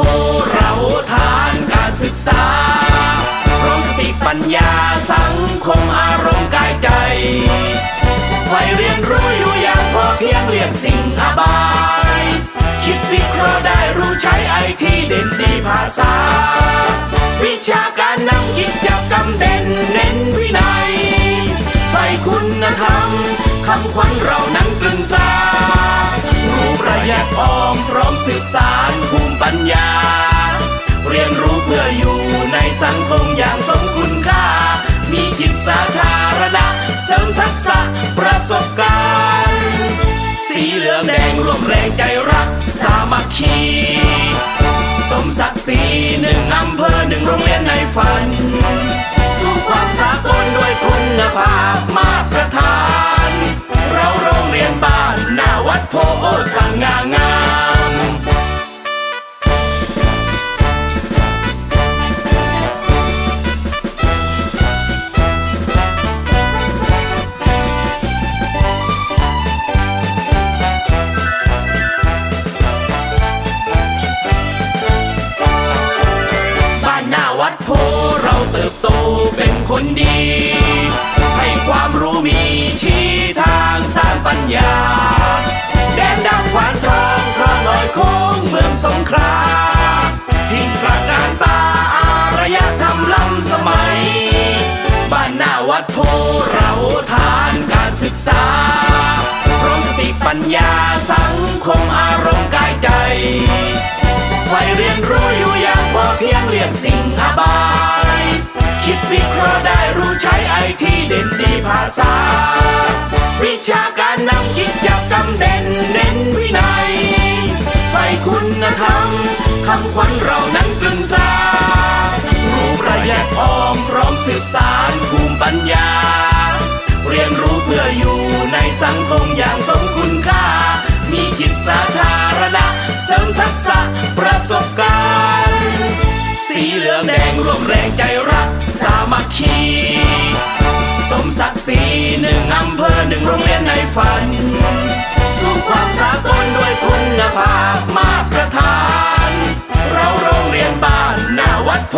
วัดโพเราทานการศึกษาพร้อมสติปัญญาสังคมอารมณ์ สืบสารภูมิปัญญา เรียนรู้เพื่ออยู่ในสังคมอย่างสมคุณค่า มีจิตสาธารณะ เสริมทักษะประสบการณ์ สีเหลืองแดงรวมแรงใจรัก สามัคคี สมศักดิ์ศรีหนึ่งอำเภอหนึ่งโรงเรียนในฝัน สงขลาทิ้งกลางการตาอารยธรรมล้ำสมัย บ้านหน้าวัดโพเราทานการศึกษาพร้อมสติปัญญาสังคมอารมณ์กายใจไฟเรียนรู้อยู่อย่างพอเพียงเลี่ยงสิ่งอบาย คิดวิเคราะห์ได้รู้ใช้ไอทีเด่นดีภาษา วิชาการนำกิจกรรมเด่ ปัญญา เรียนรู้เพื่ออยู่ในสังคมอย่างสมคุณค่า มีจิตสาธารณะ เสริมทักษะประสบการณ์ สีเหลืองแดงรวมแรงใจรัก สามัคคี สมศักดิ์ศรีหนึ่งอำเภอหนึ่งโรงเรียนในฝัน สู่ความสากลด้วยคุณภาพมาตรฐาน เราโรงเรียนบ้านหน้าวัดโพ